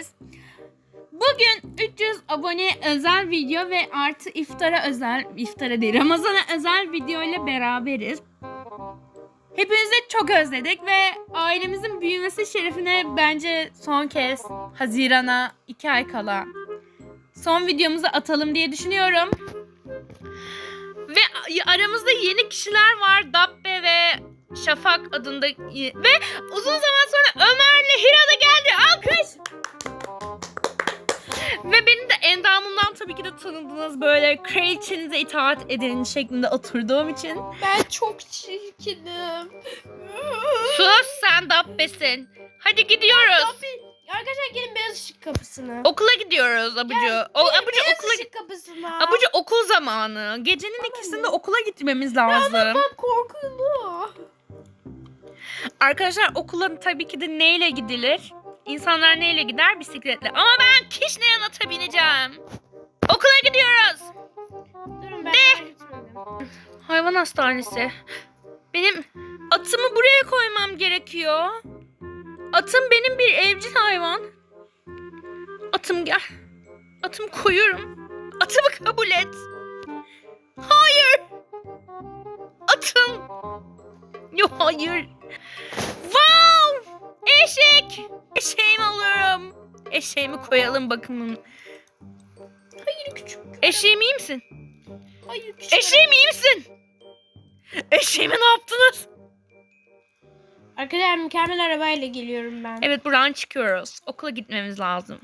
beraberiz. Bugün 300 abone özel video ve artı iftara özel, iftara değil Ramazan'a özel video ile beraberiz. Hepinizi çok özledik ve ailemizin büyümesi şerefine bence son kez Haziran'a 2 ay kala son videomuzu atalım diye düşünüyorum. Ve aramızda yeni kişiler var. Dabbe ve Şafak adında ve uzun zaman sonra Ömer'le Hira da geldi. Alkış. Ve benim de endamımdan tabii ki de tanıdığınız böyle kraliçenize itaat edin şeklinde oturduğum için. Ben çok çirkinim. Sus sen Dabbe'sin. Hadi gidiyoruz. Arkadaşlar gelin beyaz ışık kapısına. Okula gidiyoruz Abucu. O, Abucu beyaz okula ışık kapısına. Abucu okul zamanı. Gecenin ikisinde okula gitmemiz lazım. Ben korkulu. Arkadaşlar okula tabii ki de neyle gidilir? İnsanlar neyle gider? Bisikletle. Ama ben kişneyen ata bineceğim. Okula gidiyoruz. Durun ben gitmedim. Hayvan hastanesi. Benim atımı buraya koymam gerekiyor. Atım benim bir evcil hayvan. Atım gel. Atımı koyuyorum. Atımı kabul et. Hayır. Atım. Yok hayır. Wow! Eşek. Eşeğimi alıyorum. Eşeğimi koyalım bakımın. Hayır küçük. Eşeğim iyi misin? Hayır küçük. Eşeğim iyi misin? Eşeğime ne yaptınız? Arkadaşlar mükemmel arabayla geliyorum ben. Evet buradan çıkıyoruz. Okula gitmemiz lazım.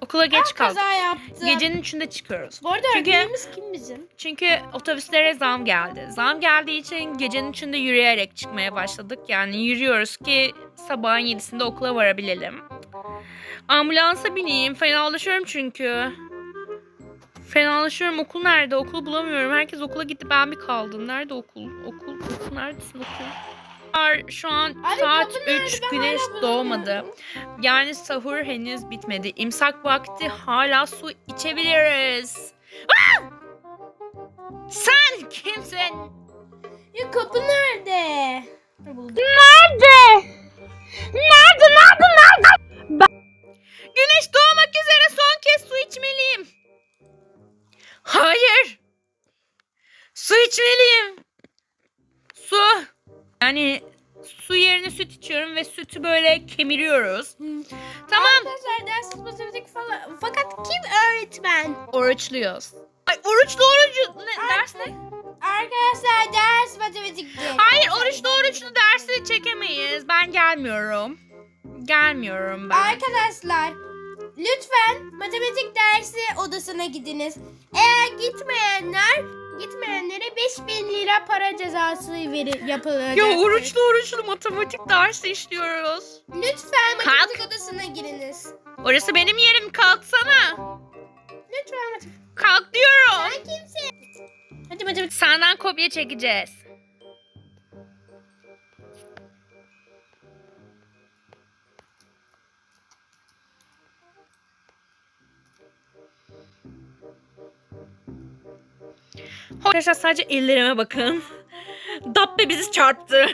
Okula geç Ben kaldık. kaza yaptım. Gecenin içinde çıkıyoruz. Bu arada Çünkü- öğretmenimiz kim bizim? Çünkü otobüslere zam geldi. Zam geldiği için gecenin içinde yürüyerek çıkmaya başladık. Yani yürüyoruz ki sabahın yedisinde okula varabilelim. Ambulansa bineyim. Fenalaşıyorum çünkü. Fenalaşıyorum. Okul nerede? Okul bulamıyorum. Herkes okula gitti. Ben bir kaldım. Nerede okul? Okul, okul neredesin okul? Şu an Abi saat kapı nerede? 3 Ben güneş doğmadı. Yani sahur henüz bitmedi. İmsak vakti hala su içebiliriz. Ah! Sen kimsin? Ya kapı nerede? Buldum. Nerede? Nerede? Nerede? Nerede? Güneş doğmak üzere son kez su içmeliyim. Hayır. Su içmeliyim. Su. Yani su yerine süt içiyorum ve sütü böyle kemiriyoruz. Tamam. Arkadaşlar ders matematik falan. Fakat kim öğretmen? Oruçluyuz. Ay oruçlu orucu ne, ders ne? Arkadaşlar ders matematikti. Hayır oruçlu oruçlu dersi çekemeyiz. Ben gelmiyorum. Gelmiyorum ben. Arkadaşlar lütfen matematik dersi odasına gidiniz. Eğer gitmeyenler gitmeyenlere 5000 lira para cezası verir yapılacak. Ya oruçlu oruçlu matematik dersi işliyoruz. Lütfen matematik odasına giriniz. Orası benim yerim kalksana. Lütfen matematik. Kalk diyorum. Sen kimsin? Hadi matematik. Senden kopya çekeceğiz. Arkadaşlar sadece ellerime bakın. Dabbe bizi çarptı.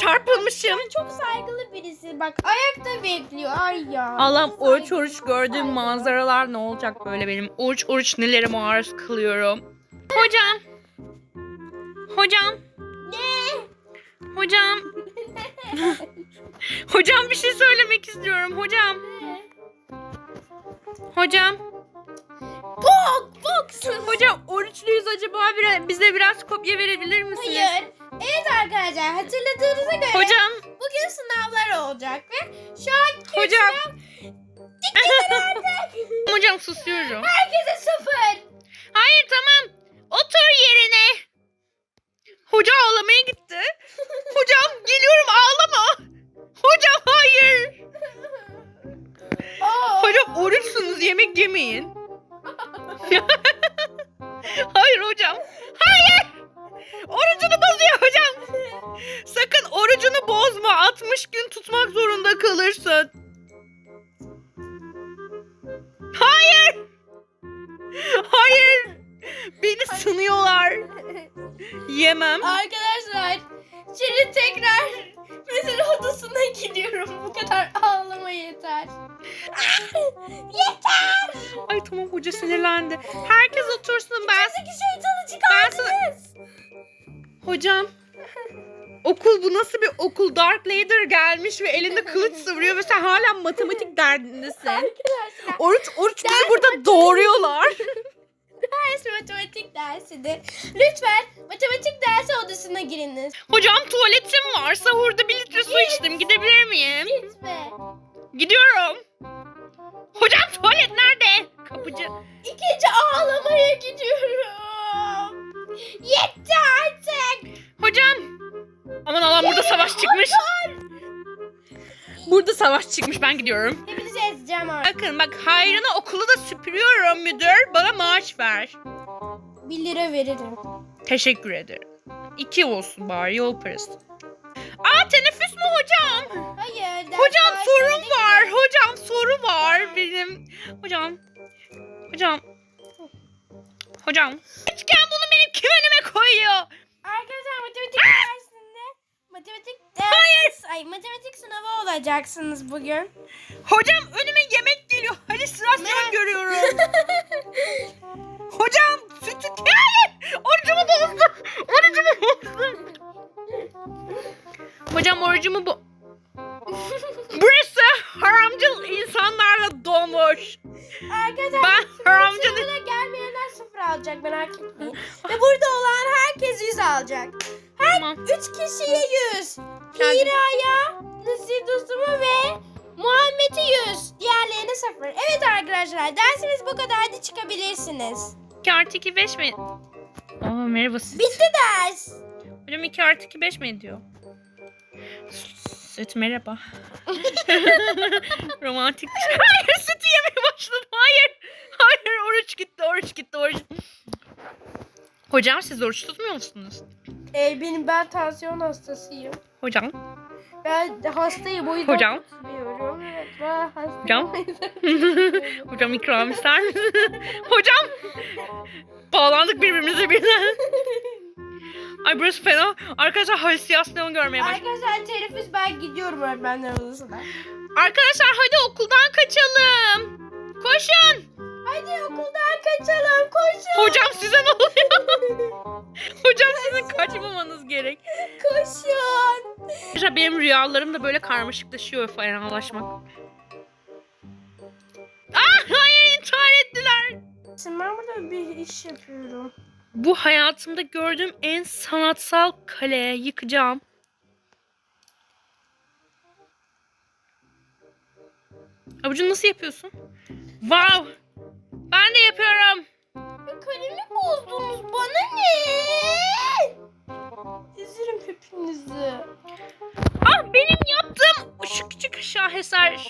Çarpılmışım. Çok saygılı birisi. Bak ayakta bekliyor. Ay ya. Allah'ım oruç oruç gördüğüm saygılı. manzaralar ne olacak böyle benim? Oruç oruç nelere maruz kalıyorum. Hocam. Hocam. Ne? Hocam. Hocam bir şey söylemek istiyorum hocam. Hocam. Bok boksun. Hocam oruçluyuz acaba bir, bize biraz kopya verebilir misiniz? Hayır. Evet arkadaşlar hatırladığınıza göre Hocam. bugün sınavlar olacak ve şu an Hocam. sınav artık. Hocam susuyorum. Herkese Beni sınıyorlar. Yemem. Arkadaşlar şimdi tekrar müdür odasına gidiyorum. Bu kadar ağlamayın. yeter. yeter. Ay tamam hoca sinirlendi. Herkes otursun ben. İçindeki şeytanı Ben sana- çıkardınız. Hocam. Okul bu nasıl bir okul? Dark Vader gelmiş ve elinde kılıç sıvırıyor ve sen hala matematik derdindesin. Arkadaşlar Oruç, oruç bizi burada doğuruyorlar. Ders matematik dersidir. Lütfen matematik dersi odasına giriniz. Hocam tuvaletim var. Sahurda bir litre su içtim. Gidebilir miyim? Gitme. Gidiyorum. Hocam tuvalet nerede? Kapıcı. İkinci ağlamaya gidiyorum. Yetti artık. Hocam. Aman Allah'ım burada savaş çıkmış. Burada savaş çıkmış. Ben gidiyorum. Hepinizi ezeceğim artık. Bakın bak hayrına okulu da süpürüyorum müdür. Bana maaş ver. Bir lira veririm. Teşekkür ederim. İki olsun bari yol parası. Aa teneffüs mü hocam? Hayır. Hocam başladı sorun var. Hocam soru var benim. Hocam. Hocam. Hocam. Üçgen bunu benim kim önüme koyuyor? Arkadaşlar matematik dersinde matematik ders, ay matematik sınavı olacaksınız bugün. Hocam önüme yemek geliyor. Halüsinasyon görüyorum. Hocam sütü hayır. Orucumu bozdu. Orucumu bozdu. Hocam orucumu bu... Burası haramcıl insanlarla dolmuş. Arkadaşlar Ben haramcı... sınavına gelmeyenler sıfır alacak merak etmeyin. Ve burada olan herkes yüz alacak. Tamam. Üç kişiye yüz. Hira'ya, Nasir Dostum'a ve Muhammed'e yüz. Diğerlerine sıfır. Evet arkadaşlar dersimiz bu kadardı çıkabilirsiniz. 2 artı 2 5 mi? Aa merhaba siz. Bitti ders. Hocam 2 artı 2 5 mi ediyor? Süt merhaba. Romantik. şey. Hayır sütü yemeye başladım. Hayır. Hayır oruç gitti oruç gitti oruç. Hocam siz oruç tutmuyor musunuz? Ee, benim ben tansiyon hastasıyım. Hocam. Ben hastayım o yüzden Hocam. tutmuyorum. Evet ben hastayım. Hocam. Hocam ikram ister misiniz? Hocam. Bağlandık birbirimize birden. Ay burası fena. Arkadaşlar halüsinasyon görmeye başladım. Arkadaşlar teneffüs ben gidiyorum öğretmenler odasına. Arkadaşlar hadi okuldan kaçalım. Koşun. Hadi okuldan kaçalım koşun. Hocam size ne oluyor? Hocam sizin kaçmamanız gerek. Koşun. Arkadaşlar benim rüyalarım da böyle karmaşıklaşıyor fenalaşmak. Ah hayır intihar ettiler. Şimdi ben burada bir iş yapıyorum. Bu hayatımda gördüğüm en sanatsal kale yıkacağım. Abucu nasıl yapıyorsun? Wow! Ben de yapıyorum. Ya kalemi bozdunuz bana ne? Ezerim hepinizi. Ah benim yaptığım şu küçük şaheser.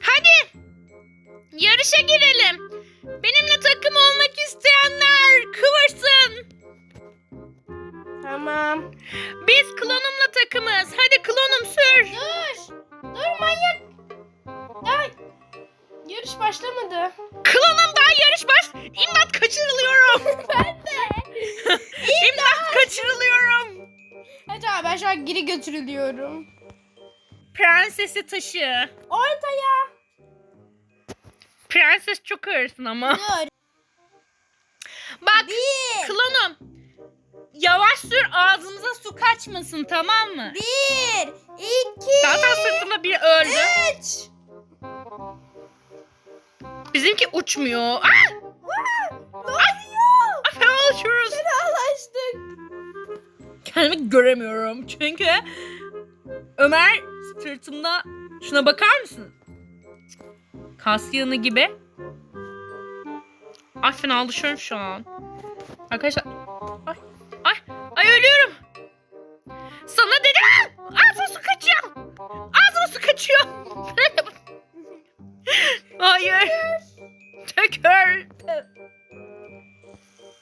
Hadi yarışa girelim. Benimle takım olmak isteyenler kıvırsın. Tamam. Biz klonumla takımız. Hadi klonum sür. Dur. Dur manyak. Yarış başlamadı. Klonum daha yarış baş. İmdat kaçırılıyorum. ben de. İmdat kaçırılıyorum. Abi ben şu an geri götürülüyorum. Prensesi taşı. Ortaya. Prenses çok ağırsın ama. Dur. Bak Bir. klonum. Yavaş sür ağzımıza su kaçmasın tamam mı? Bir. iki. Zaten sırtımda bir öldü. Üç. Bizimki uçmuyor. Ne oluyor? Ah, Fenalaşıyoruz. Fenalaştık. Kendimi göremiyorum. Çünkü Ömer sırtımda şuna bakar mısın? Kas yığını gibi. Ay fenalaşıyorum şu an. Arkadaşlar. Ay. Ay. Ay ölüyorum. Sana dedim. Ağzıma su kaçıyor. Ağzıma su kaçıyor. Hayır. Tekrar.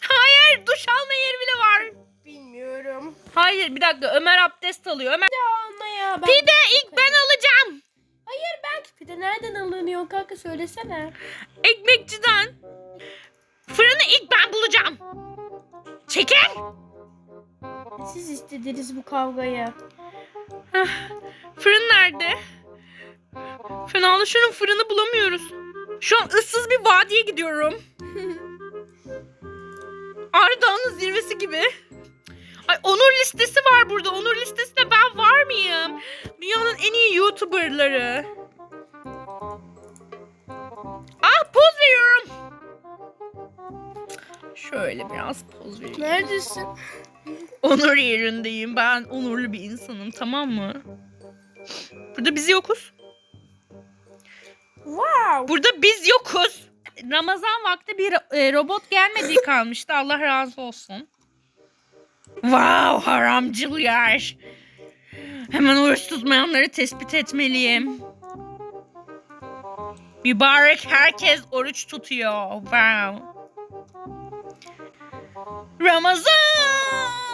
Hayır. Duş alma yeri bile var. Bilmiyorum. Hayır bir dakika Ömer abdest alıyor. Ömer Almaya ben... Pide ilk ben alacağım. Hayır ben pide nereden alınıyor kanka söylesene. Ekmekçiden. Fırını ilk ben bulacağım. Çekil. Siz istediniz bu kavgayı. Fırın nerede? Fenalaşıyorum fırını bulamıyoruz. Şu an ıssız bir vadiye gidiyorum. Ağrı Dağı'nın zirvesi gibi. Ay onur listesi var burada. Onur listesinde ben var mıyım? Dünyanın en iyi YouTuber'ları. Ah poz veriyorum. Şöyle biraz poz vereyim. Neredesin? Onur yerindeyim. Ben onurlu bir insanım tamam mı? Burada biz yokuz. Burada biz yokuz. Ramazan vakti bir e, robot gelmediği kalmıştı. Allah razı olsun. Wow haramcılar. Hemen oruç tutmayanları tespit etmeliyim. Mübarek herkes oruç tutuyor. Wow. Ramazan.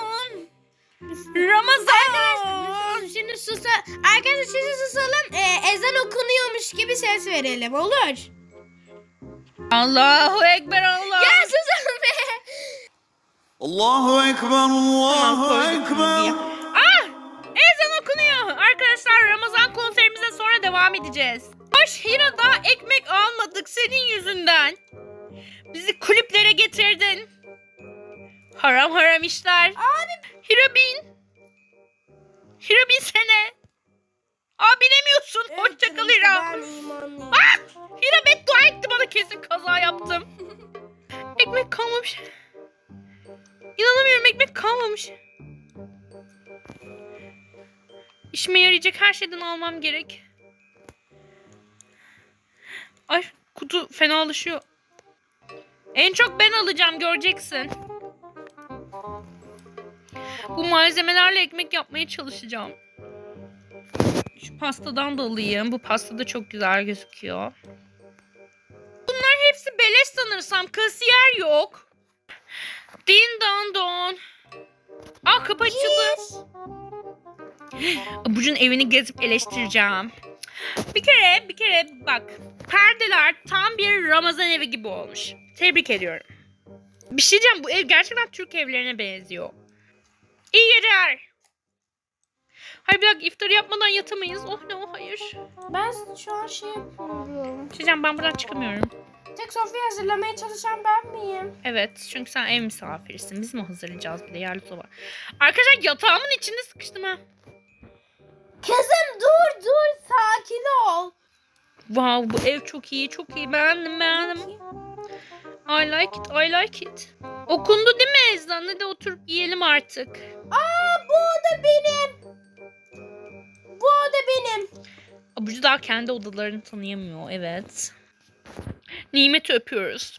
Ramazan. Şimdi susa arkadaşlar şimdi susalım. Ee, ezan okunuyormuş gibi ses verelim olur. Allahu Ekber Allah. Ya susalım be. Allahu Ekber, Allahu. Ekber. Ah! Ezan okunuyor. Arkadaşlar Ramazan konserimize sonra devam edeceğiz. Hoş Hira daha ekmek almadık senin yüzünden. Bizi kulüplere getirdin. Haram haram işler. Abi. Hira bin. Hira binsene. Aa binemiyorsun. Hoşça kal Hira. Ah! Hira beddua etti bana kesin kaza yaptım. ekmek kalmamış. İnanamıyorum ekmek kalmamış. İşime yarayacak her şeyden almam gerek. Ay kutu fenalaşıyor. En çok ben alacağım göreceksin. Bu malzemelerle ekmek yapmaya çalışacağım. Şu pastadan da alayım. Bu pasta da çok güzel gözüküyor. Bunlar hepsi beleş sanırsam. Kasiyer yok. Din don don. Ah kapı açıldı. Burcu'nun evini gezip eleştireceğim. Bir kere bir kere bak. Perdeler tam bir Ramazan evi gibi olmuş. Tebrik ediyorum. Bir şey diyeceğim bu ev gerçekten Türk evlerine benziyor. İyi geceler. Hayır bir dakika iftarı yapmadan yatamayız. Oh ne o hayır. Ben şu an şey yapıyorum. Diyeceğim ben buradan çıkamıyorum. Tek sofrayı hazırlamaya çalışan ben miyim? Evet çünkü sen ev misafirisin. Biz mi hazırlayacağız bir de yerli soba. Arkadaşlar yatağımın içinde sıkıştım ha. Kızım dur dur sakin ol. Wow bu ev çok iyi çok iyi beğendim beğendim. I like it I like it. Okundu değil mi ezan? Hadi oturup yiyelim artık. Aa bu oda benim. Bu oda benim. Abucu daha kendi odalarını tanıyamıyor evet. Nimet'i öpüyoruz.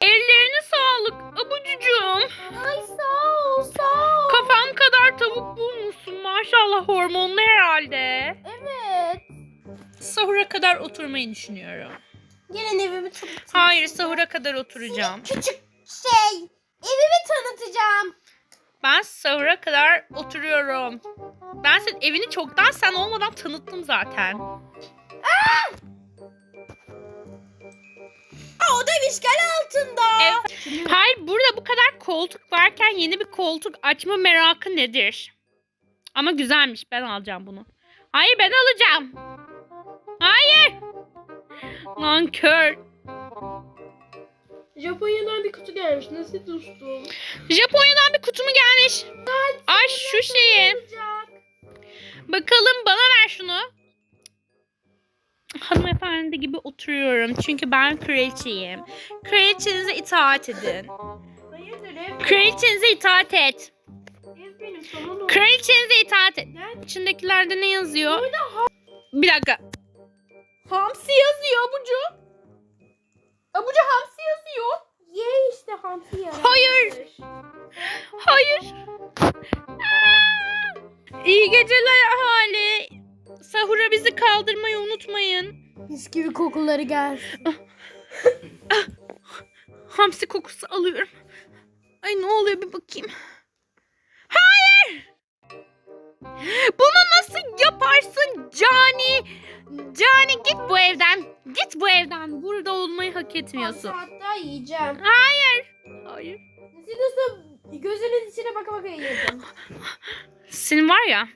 Ellerine sağlık abucucuğum. Ay sağ ol sağ ol. Kafam kadar tavuk bulmuşsun maşallah hormonlu herhalde. Evet. Sahura kadar oturmayı düşünüyorum. Gelin evimi tanıtayım. Hayır sahura kadar oturacağım. Küçük şey. Evimi tanıtacağım. Ben sahura kadar oturuyorum. Ben senin evini çoktan sen olmadan tanıttım zaten. Aa, o da işgal altında. Evet. Hayır burada bu kadar koltuk varken yeni bir koltuk açma merakı nedir? Ama güzelmiş ben alacağım bunu. Hayır ben alacağım. Hayır. Nankör. Japonya'dan bir kutu gelmiş. Nasıl dostum? Japonya'dan bir kutu mu gelmiş? Ay şu şeyi. Bakalım bana ver şunu. Hanımefendi gibi oturuyorum. Çünkü ben kraliçeyim. Kraliçenize itaat edin. Hayırdır ev? Kraliçenize itaat et. Ev benim sana ne oldu? Kraliçenize itaat et. Nerede? İçindekilerde ne yazıyor? Bir dakika. Hamsi yazıyor Abucu. Abucu hamsi yazıyor. Ye işte hamsi ya. Hayır. Hayır. Aa! İyi geceler ahali. Sahura bizi kaldırmayı unutmayın. Mis gibi kokuları gelsin. Hamsi kokusu alıyorum. Ay ne oluyor bir bakayım. Bunu nasıl yaparsın Cani? Cani git bu evden. Git bu evden. Burada olmayı hak etmiyorsun. Hatta yiyeceğim. Hayır. Hayır. Nasıl dostum? Gözünün içine baka baka yedim. Senin var ya.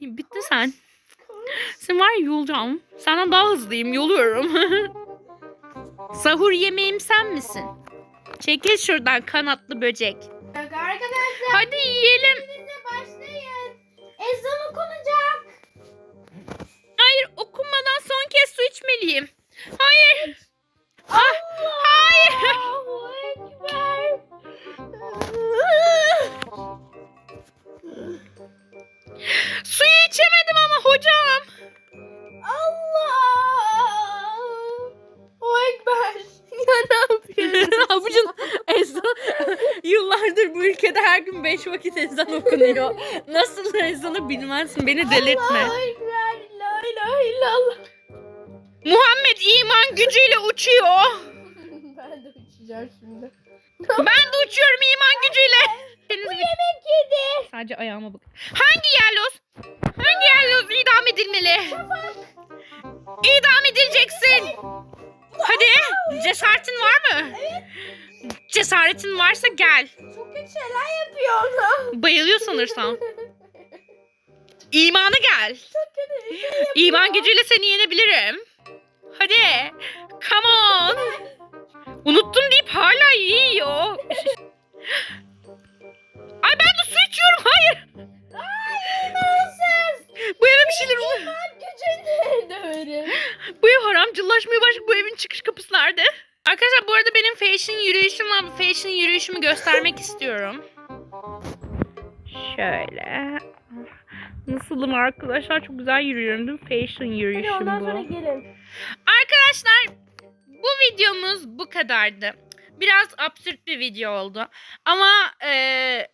Bitti sen. Sen var ya yolacağım. Senden daha hızlıyım. Yoluyorum. Sahur yemeğim sen misin? Çekil şuradan kanatlı böcek. Arkadaşlar Hadi yiyelim. Ezan okunacak. Hayır okunmadan son kez su içmeliyim. Hayır. Ah, hayır. Ekber. Suyu içemedim ama hocam. Allahu Ekber. Ya ne Abucun ezan yıllardır bu ülkede her gün beş vakit ezan okunuyor. Nasıl ezanı bilmezsin beni delirtme. Allahu Ekber. La ilahe illallah. Muhammed iman gücüyle uçuyor. ben de uçacağım şimdi. Ben de uçuyorum iman gücüyle. Bir- Yemek yedi. Sadece ayağıma bak. Hangi yerlos? Hangi yerlos idam edilmeli? İdam edileceksin. Hadi cesaretin var mı? Cesaretin varsa gel. Çok kötü şeyler yapıyor onu. Bayılıyor sanırsam. İmanı gel. Çok kötü şey. İman gücüyle seni yenebilirim. Hadi. Come on. Unuttum deyip hala yiyor. Ay ben de su içiyorum. Hayır. Ay imansız. Bu eve bir şeyler oluyor. Gücünü döverim. Bu ev haramcılaşmaya başladı. Bu evin çıkış kapısı nerede? Arkadaşlar bu arada benim fashion yürüyüşüm var. Bu fashion yürüyüşümü göstermek istiyorum. Şöyle. Nasılım arkadaşlar? Çok güzel yürüyorum değil mi? Fashion Hadi yürüyüşüm ondan bu. sonra gelin. Arkadaşlar bu videomuz bu kadardı. Biraz absürt bir video oldu. Ama eee,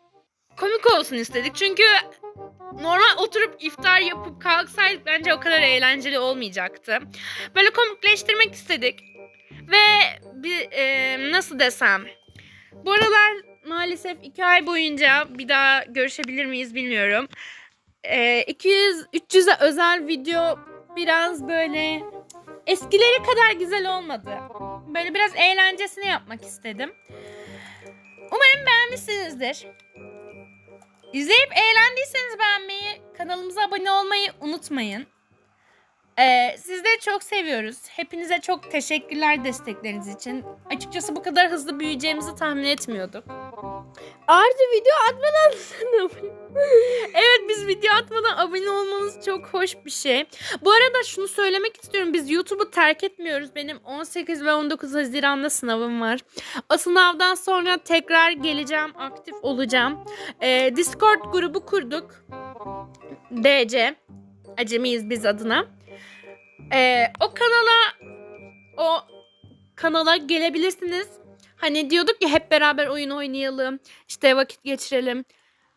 komik olsun istedik. Çünkü normal oturup iftar yapıp kalksaydık bence o kadar eğlenceli olmayacaktı. Böyle komikleştirmek istedik. Ve bir eee, nasıl desem. Bu aralar maalesef iki ay boyunca bir daha görüşebilir miyiz bilmiyorum. Eee 200-300'e özel video biraz böyle eskileri kadar güzel olmadı. Böyle biraz eğlencesini yapmak istedim. Umarım beğenmişsinizdir. İzleyip eğlendiyseniz beğenmeyi, kanalımıza abone olmayı unutmayın. Ee, sizleri çok seviyoruz. Hepinize çok teşekkürler destekleriniz için. Açıkçası bu kadar hızlı büyüyeceğimizi tahmin etmiyorduk. Artı video atmadan sana Evet biz video atmadan abone olmanız çok hoş bir şey. Bu arada şunu söylemek istiyorum. Biz YouTube'u terk etmiyoruz. Benim 18 ve 19 Haziran'da sınavım var. O sınavdan sonra tekrar geleceğim. Aktif olacağım. Ee, Discord grubu kurduk. DC. Acemiyiz biz adına. Ee, o kanala o kanala gelebilirsiniz. Hani diyorduk ya hep beraber oyun oynayalım. işte vakit geçirelim.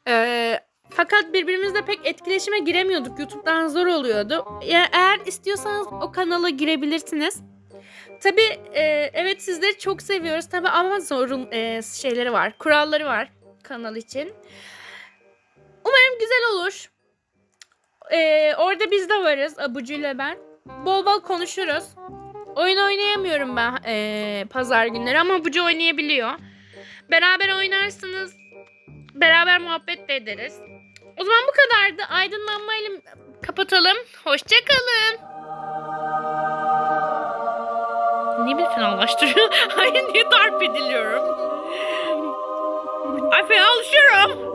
Ee, fakat birbirimizle pek etkileşime giremiyorduk. YouTube'dan zor oluyordu. Ya, eğer istiyorsanız o kanala girebilirsiniz. Tabii e, evet sizleri çok seviyoruz. Tabii ama zorun e, şeyleri var. Kuralları var kanal için. Umarım güzel olur. E, orada biz de varız. Abucu ile ben. Bol bol konuşuruz. Oyun oynayamıyorum ben e, pazar günleri ama Abucu oynayabiliyor. Beraber oynarsınız. Beraber muhabbet de ederiz. O zaman bu kadardı. Aydınlanmayla kapatalım. Hoşçakalın. Niye beni fenalaştırıyor? Hayır niye darp ediliyorum? Ay fenalaşıyorum.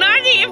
Neredeyim?